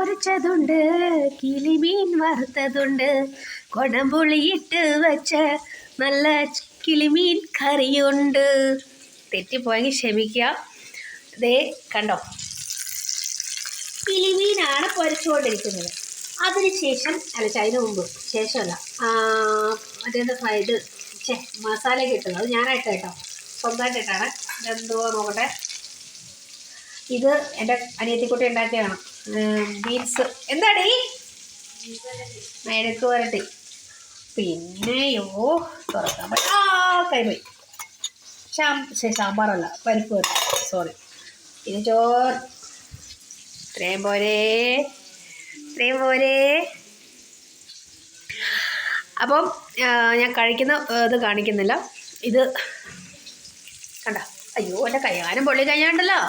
പൊരിച്ചതുണ്ട് കിളിമീൻ വറുത്തതുണ്ട്. കൊടംപുളിയിട്ട് വെച്ച നല്ല കിളിമീൻ കറിയുണ്ട്. തെറ്റിപ്പോയെങ്കിൽ ക്ഷമിക്കുക. ദേ കണ്ടോ? കിളിമീനാണ് പൊരിച്ചുകൊണ്ടിരിക്കുന്നത്. അതിനുശേഷം അല്ല ച, അതിന് മുമ്പ് ശേഷമല്ല. മറ്റേത് ഫ്രൈ ഇത് ചേ മസാല കിട്ടുന്നത് ഞാനായിട്ട് കേട്ടോ. സ്വന്തമായിട്ടിട്ടാണ്. ഇതെന്തോ നോക്കട്ടെ. ഇത് എന്റെ അനിയത്തിക്കുട്ടി ഉണ്ടാക്കിയതാണ്. ബീൻസ് എന്താടി? മെഴുക്ക് വരട്ടി. പിന്നെയോ തുറക്കാൻ പറ്റും ആ കൈപോയി ശാം സാമ്പാറല്ല പരിപ്പ് വരട്ടി. സോറി പിന്നെ ചോറ്. ഇത്രയും പോലെ ഇത്രയും പോലെ അപ്പം ഞാൻ കഴിക്കുന്ന ഇത് കാണിക്കുന്നില്ല. ഇത് കണ്ട? അയ്യോ എന്റെ കയ്യാനും പൊള്ളി കഴിഞ്ഞാണ്ടല്ലോ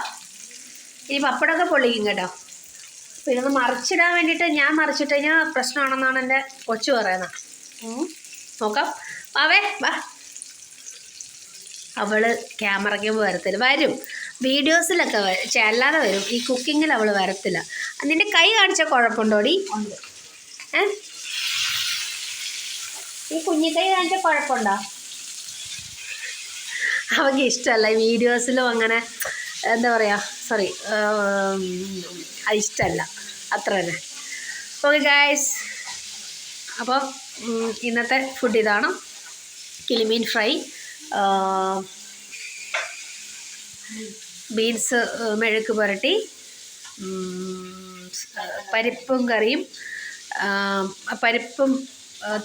ഇനി പപ്പടമൊക്കെ പൊള്ളിക്കും കേട്ടോ. ഒന്ന് മറിച്ചിടാൻ വേണ്ടിയിട്ട് ഞാൻ മറിച്ചിട്ട് കഴിഞ്ഞാൽ പ്രശ്നമാണെന്നാണ് എന്റെ കൊച്ചു പറയുന്നത്. നോക്കാം. വാവേ വാ. അവൾ ക്യാമറയ്ക്ക് വരത്തില്ല. വരും. വീഡിയോസിലൊക്കെ അല്ലാതെ വരും. ഈ കുക്കിങ്ങിൽ അവൾ വരത്തില്ല. നിന്റെ കൈ കാണിച്ച കുഴപ്പമുണ്ടോടി? ഏ? ഈ കുഞ്ഞി കൈ കാണിച്ച കുഴപ്പമുണ്ടോ? അവൾക്ക് ഇഷ്ടമല്ല. വീഡിയോസിലും അങ്ങനെ എന്താ പറയുക സോറി ഇഷ്ടമല്ല അത്ര തന്നെ. ഓക്കെ ഗായ്സ് അപ്പോൾ ഇന്നത്തെ ഫുഡ് ഇതാണ് കിളിമീൻ ഫ്രൈ. ബീൻസ് മെഴുക്ക് പുരട്ടി പരിപ്പും കറിയും പരിപ്പും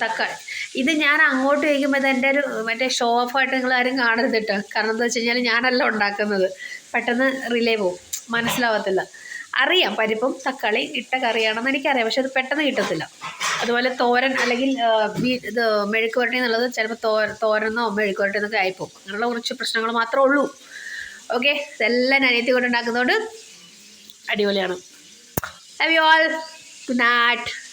തക്കാളി. ഇത് ഞാൻ അങ്ങോട്ട് ചോദിക്കുമ്പോൾ ഇത് എന്റെ ഒരു മറ്റേ ഷോ ഓഫായിട്ട് നിങ്ങൾ ആരും കാണരുത് കേട്ടോ കാരണം എന്താ വെച്ച് കഴിഞ്ഞാൽ ഞാനല്ല ഉണ്ടാക്കുന്നത്. പെട്ടെന്ന് റിലേ പോവും. മനസ്സിലാവത്തില്ല. അറിയാം പരിപ്പും തക്കാളി ഇട്ട കറിയാണെന്ന് എനിക്കറിയാം. പക്ഷെ അത് പെട്ടെന്ന് കിട്ടത്തില്ല. അതുപോലെ തോരൻ അല്ലെങ്കിൽ ഇത് മെഴുക്ക് പുരട്ടി എന്നുള്ളത് ചിലപ്പോൾ തോ തോരനോ മെഴുക്ക് പുരട്ടി എന്നൊക്കെ ആയിപ്പോകും അങ്ങനെയുള്ള കുറച്ച് പ്രശ്നങ്ങൾ മാത്രമേ ഉള്ളൂ. ഓക്കെ? ഇതെല്ലാം ഞാൻ അനിയത്തി കൊണ്ട് ഉണ്ടാക്കുന്നതുകൊണ്ട് അടിപൊളിയാണ്. Have you all good night